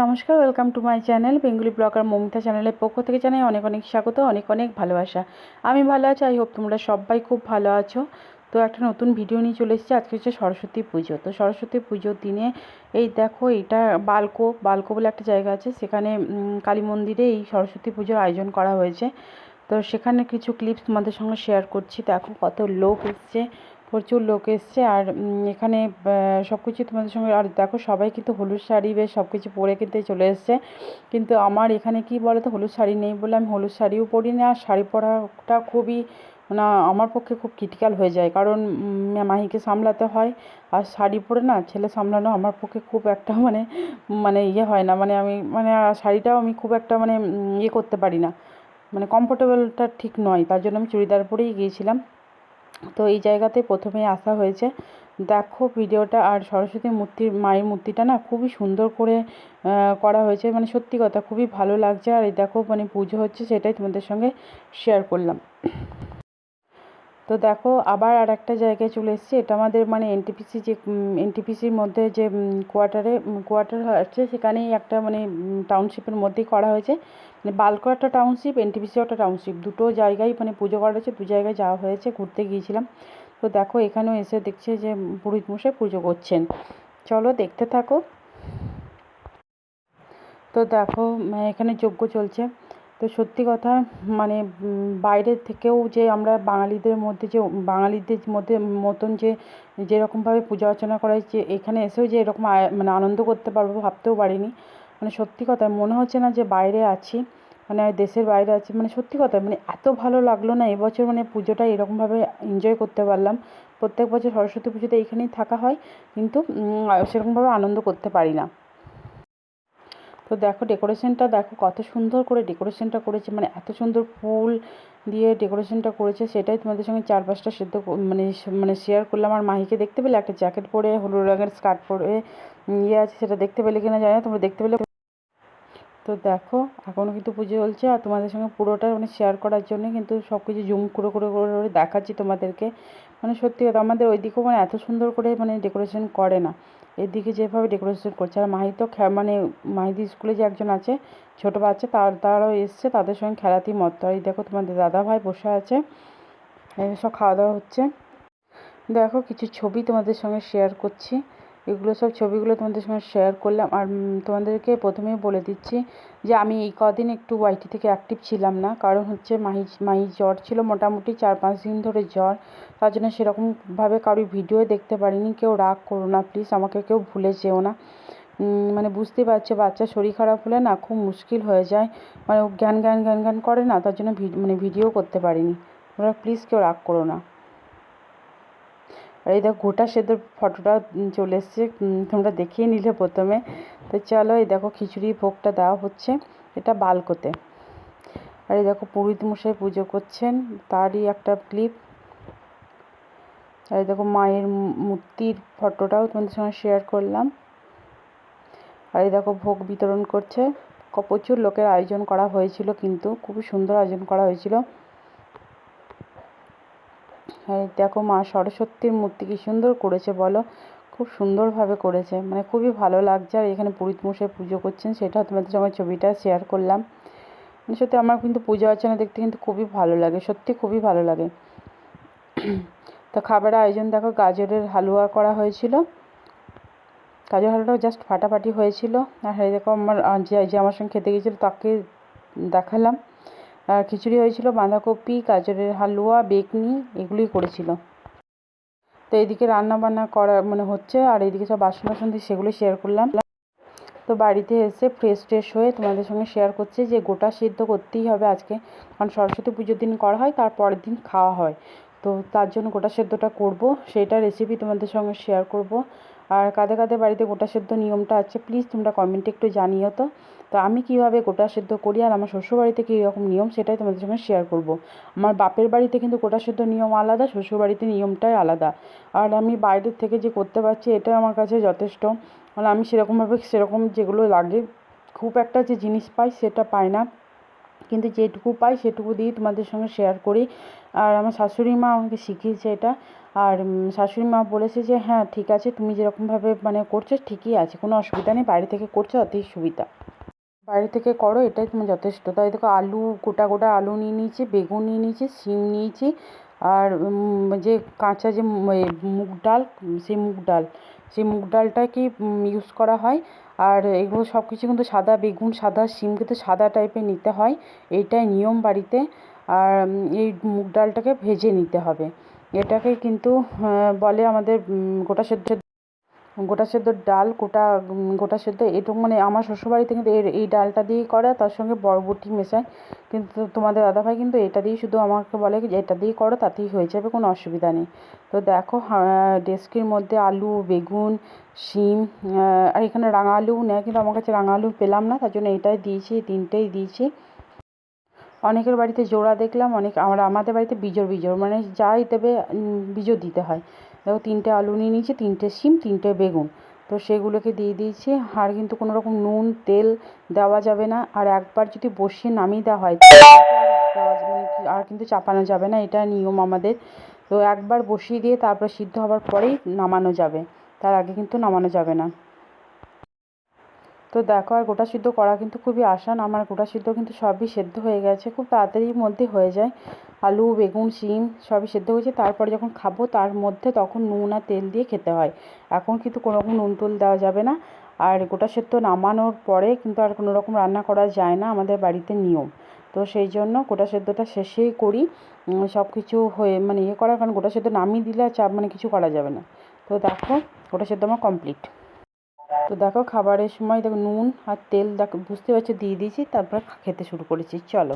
নমস্কার, welcome to my channel Bengali blogger Momita চ্যানেলের পক্ষ থেকে জানাই অনেক অনেক স্বাগত, অনেক অনেক ভালোবাসা। আমি ভালো আছি, আই হোপ তোমরা সবাই খুব ভালো আছো। তো একটা নতুন ভিডিও নিয়ে চলে এসেছি, আজকে হচ্ছে সরস্বতী পুজো। তো সরস্বতী পুজোর দিনে এই দেখো এটা বালকো বালকো বলে একটা জায়গা আছে, সেখানে কালী মন্দিরে এই সরস্বতী পুজোর আয়োজন করা হয়েছে। তো সেখানে কিছু ক্লিপস তোমাদের সঙ্গে শেয়ার করছি। দেখো কত লোক এসছে, প্রচুর লোক এসছে আর এখানে সব কিছু তোমাদের সঙ্গে, আর দেখো সবাই কিন্তু হলুদ শাড়ি বেশ সব কিছু পরে কিন্তু চলে এসছে। কিন্তু আমার এখানে কি বলো তো হলুদ শাড়ি নেই বলে আমি হলুদ শাড়িও পরি না আর শাড়ি পরাটা খুবই মানে আমার পক্ষে খুব ক্রিটিক্যাল হয়ে যায়। কারণ মাহিকে সামলাতে হয় আর শাড়ি পরে না ছেলে সামলানো আমার পক্ষে খুব একটা মানে মানে ইয়ে হয় না। মানে আমি মানে শাড়িটাও আমি খুব একটা মানে ইয়ে করতে পারি না। মানে কমফোর্টেবলটা ঠিক নয়, তার জন্য আমি চুড়িদার পরেই গিয়েছিলাম। তো এই জায়গাতে প্রথমে আসা হয়েছে। দেখো ভিডিওটা, আর সরস্বতী মূর্তির, মায়ের মূর্তিটা না খুবই সুন্দর করে করা হয়েছে। মানে সত্যি কথা, খুবই ভালো লাগছে। আর এই দেখো মানে পুজো হচ্ছে, সেটাই তোমাদের সঙ্গে শেয়ার করলাম। তো দেখো, আবার আর একটা জায়গায় চলে এসেছি। এটা আমাদের মানে এনটিপিসি যে এনটিপিসির মধ্যে যে কোয়ার্টারে কোয়ার্টার আছে, সেখানেই একটা মানে টাউনশিপের মধ্যেই করা হয়েছে। মানে বালকো একটা টাউনশিপ এনটিপিসিও একটা টাউনশিপ দুটো জায়গায় মানে পুজো করা হয়েছে, দু জায়গায় যাওয়া হয়েছে, ঘুরতে গিয়েছিলাম। তো দেখো এখানেও এসে দেখছে যে, পুরোহিত মশাই পুজো করছেন। চলো দেখতে থাকো। তো দেখো এখানে যজ্ঞ চলছে। তো সত্যি কথা মানে বাইরের থেকেও যে আমরা বাঙালিদের মধ্যে যে, বাঙালিদের মধ্যে মতন যে, যেরকমভাবে পূজা অর্চনা করা হয়েছে, এখানে এসেও যে এরকম মানে আনন্দ করতে পারব ভাবতেও পারিনি। মানে সত্যি কথা, মনে হচ্ছে না যে বাইরে আছি মানে দেশের বাইরে আছি। মানে সত্যি কথা মানে এত ভালো লাগল না, এবছর মানে পুজোটা এরকমভাবে এনজয় করতে পারলাম। প্রত্যেক বছর সরস্বতী পুজোতে এইখানেই থাকা হয়, কিন্তু সেরকমভাবে আনন্দ করতে পারি না। তো দেখো ডেকোরেশনটা দেখো কত সুন্দর করে ডেকোরেশনটা করেছে মানে এত সুন্দর ফুল দিয়ে ডেকোরেশনটা করেছে, সেটাই তোমাদের সঙ্গে চার পাঁচটা সেদ্ধ মানে মানে শেয়ার করলাম। আর মাহিকে দেখতে পেলে একটা জ্যাকেট পরে, হলুদ রঙের স্কার্ট পরে ইয়ে আছে, সেটা দেখতে পেলে কিনা জানি না, তোমরা দেখতে পেলে। তো দেখো এখনও কিন্তু পুজো চলছে আর তোমাদের সঙ্গে পুরোটা মানে শেয়ার করার জন্য কিন্তু সব কিছু জুম করে করে করে করে দেখাচ্ছি তোমাদেরকে। মানে সত্যি কথা, আমাদের ওইদিকেও মানে এত সুন্দর করে মানে ডেকোরেশন করে না। এদিকে যেভাবে ডেকোরেশন করছে, আর মাহি তো মানে মাহিদি স্কুলে যে একজন আছে, ছোট বাচ্চা, তার, তারাও এসছে, তাদের সঙ্গে খেলাতেই মত। আর এই দেখো তোমাদের দাদা ভাই বসে আছে সব খাওয়া দাওয়া হচ্ছে। দেখো কিছু ছবি তোমাদের সঙ্গে শেয়ার করছি। এগুলো সব ছবিগুলো তোমাদের সঙ্গে শেয়ার করলাম। আর তোমাদেরকে প্রথমেই বলে দিচ্ছি যে, আমি এই কদিন একটু ওয়াইটি থেকে অ্যাক্টিভ ছিলাম না। কারণ হচ্ছে মাহি মাহি জ্বর ছিল মোটামুটি চার পাঁচ দিন ধরে জ্বর। তার জন্য সেরকমভাবে কারোর ভিডিও দেখতে পারিনি। কেউ রাগ করো না প্লিজ আমাকে কেউ ভুলে যেও না। মানে বুঝতে পারছ বাচ্চার শরীর খারাপ হলে না খুব মুশকিল হয়ে যায়। মানে ও জ্ঞান জ্ঞান জ্ঞান জ্ঞান করে না, তার জন্য মানে ভিডিও করতে পারিনি। তোমরা প্লিজ কেউ রাগ করো না। আর এই দেখো গোটা সেদ্ধর ফটোটা চলে এসছে। তোমরা দেখিয়ে নিলে প্রথমে। তো চলো এই দেখো খিচুড়ি ভোগটা দেওয়া হচ্ছে এটা বালকোতে। আর এই দেখো পুরোহিত মশাই পুজো করছেন, তারই একটা ক্লিপ। আর এই দেখো মায়ের মূর্তির ফটোটাও তোমাদের সঙ্গে শেয়ার করলাম। আর এই দেখো ভোগ বিতরণ করছে। প্রচুর লোকের আয়োজন করা হয়েছিল কিন্তু, খুবই সুন্দর আয়োজন করা হয়েছিল। হ্যাঁ দেখো মা সরস্বতীর মূর্তি কি সুন্দর করেছে বলো। খুব সুন্দরভাবে করেছে। মানে খুবই ভালো লাগছে। আর এখানে পুরোহিত মশাই পুজো করছেন, সেটা তোমাদের সঙ্গে ছবিটা শেয়ার করলাম। মানে সত্যি আমার কিন্তু পুজো অর্চনা দেখতে কিন্তু খুবই ভালো লাগে, সত্যি খুবই ভালো লাগে। তো খাবারের আয়োজন দেখো, গাজরের হালুয়া করা হয়েছিল। গাজর হালুয়াটাও জাস্ট ফাটাফাটি হয়েছিল। আর দেখো আমার যে আমার সঙ্গে খেতে গিয়েছিল, তাকে দেখালাম। খিচুড়ি হয়েছিল, বাঁধাকপি, গাজরের হালুয়া বেগনি এগুলোই করেছিল। তো এদিকে রান্না বান্না করা মানে হচ্ছে, আর এদিকে সব বাসন বাসন দিয়ে সেগুলো শেয়ার করলাম। তো বাড়িতে এসে ফ্রেশ ট্রেশ হয়ে তোমাদের সঙ্গে শেয়ার করছি যে গোটা সিদ্ধ করতেই হবে আজকে। কারণ সরস্বতী পুজোর দিন করা হয়, তার পরের দিন খাওয়া হয়। তো তার জন্য গোটা সেদ্ধটা করব সেটা রেসিপি তোমাদের সঙ্গে শেয়ার করব। আর কাদের কাদের বাড়িতে গোটা সেদ্ধ নিয়মটা আছে প্লিজ তোমরা কমেন্টে একটু জানিও তো। তো আমি কীভাবে গোটা সেদ্ধ করি আর আমার শ্বশুরবাড়িতে কী রকম নিয়ম সেটাই তোমাদের সঙ্গে শেয়ার করব। আমার বাপের বাড়িতে কিন্তু গোটা সেদ্ধ নিয়ম আলাদা, শ্বশুরবাড়িতে নিয়মটাই আলাদা। আর আমি বাইরের থেকে যে করতে পারছি এটাই আমার কাছে যথেষ্ট। মানে আমি সেরকমভাবে, সেরকম যেগুলো লাগে, খুব একটা যে জিনিস পাই সেটা পাই না। কিন্তু যেটুকু পাই সেটুকু দিয়েই তোমাদের সঙ্গে শেয়ার করি। আর আমার শাশুড়ি মা আমাকে শিখিয়েছে এটা। আর শাশুড়ি মা বলেছে যে হ্যাঁ ঠিক আছে, তুমি যেরকমভাবে মানে করছ, ঠিকই আছে, কোনো অসুবিধা নেই, বাইরে থেকে করছ তাতেই সুবিধা। বাইরে থেকে করো, এটাই তোমার যথেষ্ট। তাই দেখো, আলু, গোটা গোটা আলু নিয়ে নিয়েছি, বেগুন নিয়ে নিয়েছি, শিম নিয়েছি, আর যে কাঁচা যে মুগ ডাল সেই মুগ ডাল। সেই মুগ ডালটাকে ইউজ করা হয়। আর এগুলো সব কিছু কিন্তু সাদা বেগুন, সাদা শিম কিন্তু সাদা টাইপের নিতে হয়। এইটাই নিয়ম বাড়িতে। আর এই মুগ ডালটাকে ভেজে নিতে হবে। এটাকে কিন্তু বলে আমাদের গোটা সেদ্ধ গোটা সেদ্ধ ডাল, গোটা গোটা সেদ্ধ এটুকু মানে আমার শ্বশুরবাড়িতে কিন্তু এর, এই ডালটা দিয়েই করে, তার সঙ্গে বরবটি মেশায়। কিন্তু তোমাদের দাদাভাই কিন্তু এটা দিয়েই শুধু আমাকে বলে যে এটা দিয়েই করো, তাতেই হয়ে যাবে, কোনো অসুবিধা নেই। তো দেখো ডেস্কির মধ্যে আলু, বেগুন, শিম আর এখানে রাঙা আলুও নেয়, কিন্তু আমার কাছে রাঙা আলু পেলাম না, তার জন্য এটাই দিয়েছি তিনটেই দিয়েছি। অনেকের বাড়িতে জোড়া দেখলাম, অনেক আমরা, আমাদের বাড়িতে বিজোড় বিজোড়। মানে যাই দেবে বিজোড় দিতে হয়। দেখো, তিনটে আলু নিয়ে নিয়েছি, তিনটে শিম, তিনটে বেগুন। তো সেগুলোকে দিয়ে দিয়েছি। আর কিন্তু কোনো রকম নুন, তেল দেওয়া যাবে না। আর একবার যদি বসিয়ে নামিয়ে দেওয়া হয় আর কিন্তু চাপানো যাবে না। এটা নিয়ম আমাদের। তো একবার বসিয়ে দিয়ে তারপর সিদ্ধ হওয়ার পরেই নামানো যাবে। তার আগে কিন্তু নামানো যাবে না। তো দেখো, আর গোটা সিদ্ধ করা কিন্তু খুবই আসান। আমার গোটা সিদ্ধ কিন্তু সবই সেদ্ধ হয়ে গেছে। খুব তাড়াতাড়ির মধ্যে হয়ে যায়। আলু, বেগুন, শিম সবই সেদ্ধ হয়েছে। তারপরে যখন খাব, তার মধ্যে তখন নুন আর তেল দিয়ে খেতে হয়। এখন কিন্তু কোনো রকম নুন তুল দেওয়া যাবে না। আর গোটা সেদ্ধ নামানোর পরে কিন্তু আর কোনো রকম রান্না করা যায় না আমাদের বাড়িতে নিয়ম। তো সেই জন্য গোটা সেদ্ধটা শেষেই করি। সব কিছু হয়ে মানে ইয়ে করা, কারণ গোটা সেদ্ধ নামিয়ে দিলে চাপ মানে কিছু করা যাবে না। তো দেখো, গোটা সেদ্ধ আমার কমপ্লিট তো দেখো খাবারের সময় দেখো নুন আর তেল দেখো, বুঝতে পারছ? দিয়ে দিয়েছি, তারপর খেতে শুরু করেছি, চলো।